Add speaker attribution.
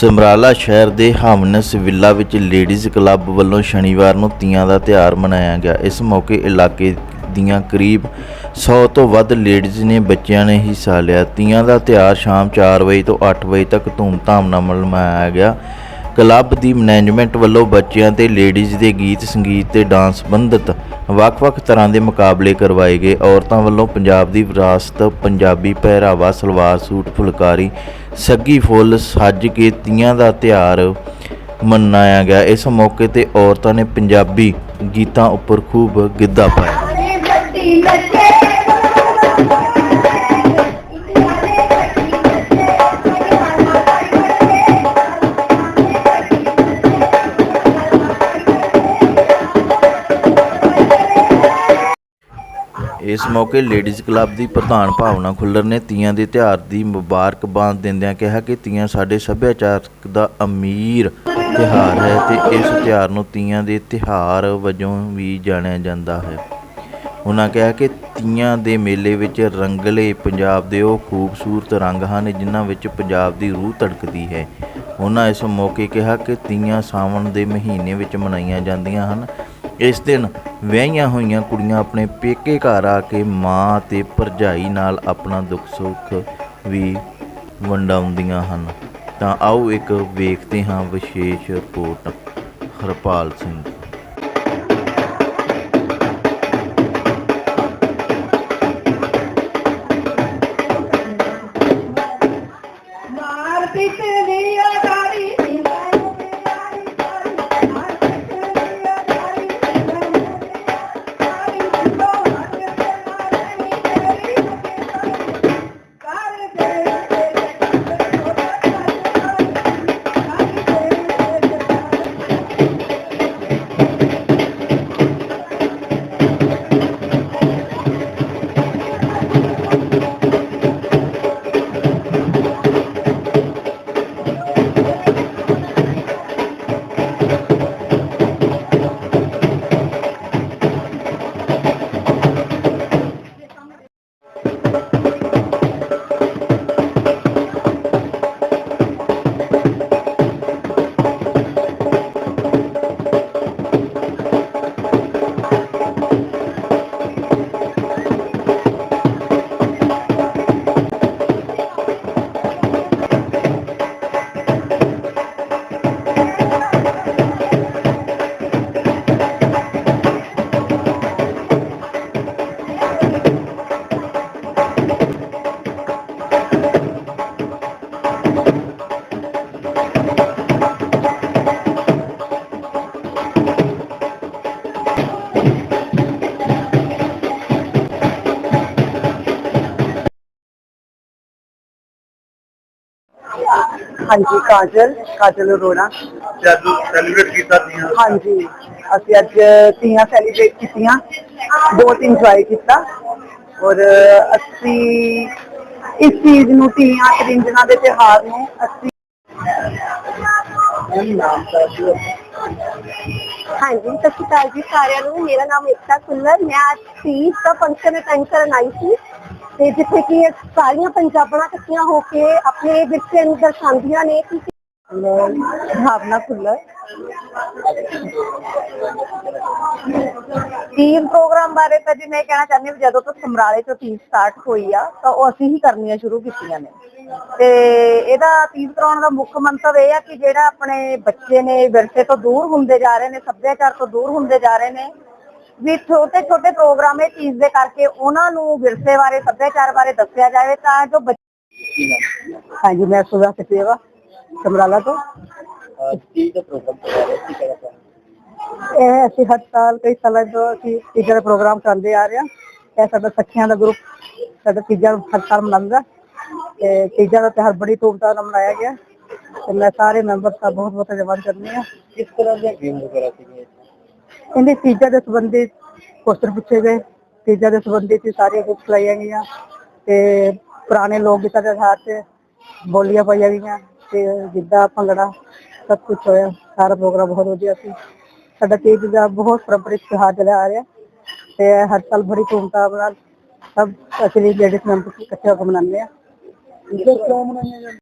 Speaker 1: ਸਮਰਾਲਾ ਸ਼ਹਿਰ ਦੇ Hamans Villa ਵਿੱਚ ਲੇਡੀਜ਼ ਕਲੱਬ ਵੱਲੋਂ ਸ਼ਨੀਵਾਰ ਨੂੰ ਤੀਆਂ ਦਾ ਤਿਉਹਾਰ ਮਨਾਇਆ ਗਿਆ। ਇਸ ਮੌਕੇ ਇਲਾਕੇ ਦੀਆਂ ਕਰੀਬ 100 ਤੋਂ ਵੱਧ ਲੇਡੀਜ਼ ਨੇ ਬੱਚਿਆਂ ਨੇ ਹਿੱਸਾ ਲਿਆ। ਤੀਆਂ ਦਾ ਤਿਉਹਾਰ ਸ਼ਾਮ 4 ਵਜੇ ਤੋਂ 8 ਵਜੇ ਤੱਕ ਧੂਮਧਾਮ ਨਾਲ ਮਨਾਇਆ ਗਿਆ। ਕਲੱਬ ਦੀ ਮੈਨੇਜਮੈਂਟ ਵੱਲੋਂ ਬੱਚਿਆਂ ਤੇ ਲੇਡੀਜ਼ ਦੇ ਗੀਤ, ਸੰਗੀਤ ਤੇ ਡਾਂਸ ਸੰਬੰਧਿਤ ਵੱਖ-ਵੱਖ ਤਰ੍ਹਾਂ ਦੇ ਮੁਕਾਬਲੇ ਕਰਵਾਏ ਗਏ। ਔਰਤਾਂ ਵੱਲੋਂ ਪੰਜਾਬ ਦੀ ਵਿਰਾਸਤ, ਪੰਜਾਬੀ ਪਹਿਰਾਵਾ, ਸਲਵਾਰ ਸੂਟ, ਫੁਲਕਾਰੀ ਸੱਗੀ ਫੁੱਲ ਸੱਜ ਕੇ ਤੀਆਂ ਦਾ ਤਿਉਹਾਰ ਮਨਾਇਆ ਗਿਆ। ਇਸ ਮੌਕੇ ਤੇ ਔਰਤਾਂ ਨੇ ਪੰਜਾਬੀ ਗੀਤਾਂ ਉੱਪਰ ਖੂਬ ਗਿੱਧਾ ਪਾਇਆ। ਇਸ ਮੌਕੇ ਲੇਡੀਜ਼ ਕਲੱਬ ਦੀ ਪ੍ਰਧਾਨ ਭਾਵਨਾ ਖੁੱਲਰ ਨੇ ਤੀਆਂ ਦੇ ਤਿਉਹਾਰ ਦੀ ਮੁਬਾਰਕਬਾਦ ਦਿੰਦਿਆਂ ਕਿਹਾ ਕਿ ਤੀਆਂ ਸਾਡੇ ਸੱਭਿਆਚਾਰਕ ਦਾ ਅਮੀਰ ਤਿਉਹਾਰ ਹੈ ਤੇ ਇਸ ਤਿਉਹਾਰ ਨੂੰ ਤੀਆਂ ਦੇ ਤਿਉਹਾਰ ਵਜੋਂ ਵੀ ਜਾਣਿਆ ਜਾਂਦਾ ਹੈ। ਉਹਨਾਂ ਕਿਹਾ ਕਿ ਤੀਆਂ ਦੇ ਮੇਲੇ ਵਿੱਚ ਰੰਗਲੇ ਪੰਜਾਬ ਦੇ ਉਹ ਖੂਬਸੂਰਤ ਰੰਗ ਹਨ ਜਿਨ੍ਹਾਂ ਵਿੱਚ ਪੰਜਾਬ ਦੀ ਰੂਹ ਧੜਕਦੀ ਹੈ। ਉਹਨਾਂ ਇਸ ਮੌਕੇ ਕਿਹਾ ਕਿ ਤੀਆਂ ਸਾਵਣ ਦੇ ਮਹੀਨੇ ਵਿੱਚ ਮਨਾਈਆਂ ਜਾਂਦੀਆਂ ਹਨ ਇਸ ਦਿਨ ਵਿਆਹੀਆਂ ਹੋਈਆਂ ਕੁੜੀਆਂ ਆਪਣੇ ਪੇਕੇ ਘਰ ਆ ਕੇ ਮਾਂ ਤੇ ਭਰਜਾਈ ਨਾਲ ਆਪਣਾ ਦੁੱਖ ਸੁੱਖ ਵੀ ਵੰਡਾਉਂਦੀਆਂ ਹਨ। ਤਾਂ ਆਓ ਇੱਕ ਵੇਖਦੇ ਹਾਂ ਵਿਸ਼ੇਸ਼ ਰਿਪੋਰਟ, ਹਰਪਾਲ ਸਿੰਘ।
Speaker 2: ਮਾਰ ਪਿੱਟ
Speaker 3: ਹਾਂਜੀ ਕਾਜਲ ਕਾਜਲ ਅਰੋੜਾ।
Speaker 4: ਜਦ ਸੈਲੀਬ੍ਰੇਟ ਕੀਤਾ ਤੀਆਂ।
Speaker 3: ਹਾਂਜੀ ਅਸੀਂ ਅੱਜ ਤੀਆਂ ਸੈਲੀਬ੍ਰੇਟ ਕੀਤੀਆਂ। ਬਹੁਤ ਇੰਜੋਏ ਕੀਤਾ। ਔਰ ਅਸੀਂ ਇਸ ਚੀਜ਼ ਨੂੰ ਤੀਆਂ ਤਰਿੰਜਣਾ ਦੇ ਤਿਉਹਾਰ ਨੂੰ ਅਸੀਂ
Speaker 5: ਹਾਂਜੀ ਸਤਿ ਸ਼੍ਰੀ ਅਕਾਲ ਜੀ ਸਾਰਿਆਂ ਨੂੰ। ਮੇਰਾ ਨਾਮ ਏਕਤਾ ਕੁੱਲਰ। ਮੈਂ ਅੱਜ ਤੀਜ ਦਾ ਫੰਕਸ਼ਨ ਅਟੈਂਡ ਕਰਨ ਆਈ ਸੀ। ਤੇ ਜਿੱਥੇ ਕਿ ਇਹ ਸਾਰੀਆਂ ਪੰਜਾਬਣਾਂ ਇਕੱਠੀਆਂ ਹੋ ਕੇ ਆਪਣੇ ਵਿਰਸੇ ਨੂੰ ਦਰਸਾਉਂਦੀਆਂ ਨੇ ਕਿ
Speaker 3: ਭਾਵਨਾ ਖੁੱਲਰ
Speaker 5: ਤੀਜ ਪ੍ਰੋਗਰਾਮ ਬਾਰੇ ਤਾਂ ਜੀ ਮੈਂ ਕਹਿਣਾ ਚਾਹੁੰਦੀ ਹਾਂ ਜਦੋਂ ਤੋਂ ਸਮਰਾਲੇ ਤੋਂ ਤੀਜ ਸਟਾਰਟ ਹੋਈ ਆ ਤਾਂ ਉਹ ਅਸੀਂ ਹੀ ਕਰਨੀਆਂ ਸ਼ੁਰੂ ਕੀਤੀਆਂ ਨੇ। ਤੇ ਇਹਦਾ ਤੀਜ ਕਰਾਉਣ ਦਾ ਮੁੱਖ ਮੰਤਵ ਇਹ ਆ ਕਿ ਜਿਹੜਾ ਆਪਣੇ ਬੱਚੇ ਨੇ ਵਿਰਸੇ ਤੋਂ ਦੂਰ ਹੁੰਦੇ ਜਾ ਰਹੇ ਨੇ ਸੱਭਿਆਚਾਰ ਤੋਂ ਦੂਰ ਹੁੰਦੇ ਜਾ ਰਹੇ ਨੇ ਵੀ ਛੋਟੇ ਛੋਟੇ ਪ੍ਰੋਗਰਾਮ ਇਹ ਚੀਜ਼ ਦੇ ਕਰਕੇ ਉਹਨਾਂ ਨੂੰ ਵਿਰਸੇ ਬਾਰੇ ਸੱਭਿਆਚਾਰ ਬਾਰੇ ਦੱਸਿਆ ਜਾਵੇ ਤਾਂ ਜੋ
Speaker 3: ਹਾਂਜੀ ਮੈਂ ਸੁਭਾ ਸੇਵਾ ਸਮਰਾਲਾ ਤੋਂ।
Speaker 4: ਕੀ ਦਾ ਪ੍ਰੋਗਰਾਮ
Speaker 3: ਇਹ ਅਸੀਂ ਹਰ ਸਾਲ ਕਈ ਸਾਲਾਂ ਤੋਂ ਅਸੀਂ ਦਾ ਪ੍ਰੋਗਰਾਮ ਕਰਦੇ ਆ ਰਹੇ ਹਾਂ ਇਹ ਸਾਡਾ ਸਖੀਆਂ ਦਾ ਗਰੁੱਪ ਸਾਡਾ ਤੀਜਾ ਹਰ ਸਾਲ ਮਨਾਉਂਦਾ। ਤੇ ਤੀਜਾ ਦਾ ਤਿਉਹਾਰ ਬੜੀ ਧੂਮਧਾਮ ਨਾਲ ਮਨਾਇਆ ਗਿਆ। ਤੇ ਮੈਂ ਸਾਰੇ ਮੈਂਬਰ ਦਾ ਬਹੁਤ ਬਹੁਤ ਧੰਨਵਾਦ ਕਰਦੀ ਹਾਂ।
Speaker 4: ਕਿਸ ਤਰ੍ਹਾਂ ਦੀਆਂ ਗੇਮ ਵਗੈਰਾ ਸੀਗੀਆਂ?
Speaker 3: ਇਹਦੇ ਤੀਜਾ ਦੇ ਸੰਬੰਧਿਤ ਕੁਐਸਚਨ ਪੁੱਛੇ ਗਏ। ਤੀਜਾ ਦੇ ਸੰਬੰਧਿਤ ਹੀ ਸਾਰੀਆਂ ਬੁੱਕਸ ਲਾਈਆਂ ਗਈਆਂ ਤੇ ਪੁਰਾਣੇ ਲੋਕ ਗੀਤਾਂ ਦੇ ਆਧਾਰ ਤੇ ਬੋਲੀਆਂ ਪਾਈਆਂ ਗਈਆਂ ਤੇ ਗਿੱਧਾ, ਭੰਗੜਾ ਸਭ ਕੁਝ ਹੋਇਆ। ਸਾਰਾ ਪ੍ਰੋਗਰਾਮ ਬਹੁਤ ਵਧੀਆ ਸੀ। ਸਾਡਾ ਤੀਜ ਦਾ ਬਹੁਤ ਪਰੰਪਰਿਕ ਤਿਉਹਾਰ ਚੱਲਿਆ ਆ ਰਿਹਾ ਤੇ ਹਰ ਸਾਲ ਬੜੀ ਧੂਮਧਾਮ ਨਾਲ ਸਭ ਅਸੀਂ ਲੇਡੀਜ਼ ਮੈਂਬਰ ਇਕੱਠੇ ਹੋ ਕੇ ਮਨਾਉਂਦੇ ਆ।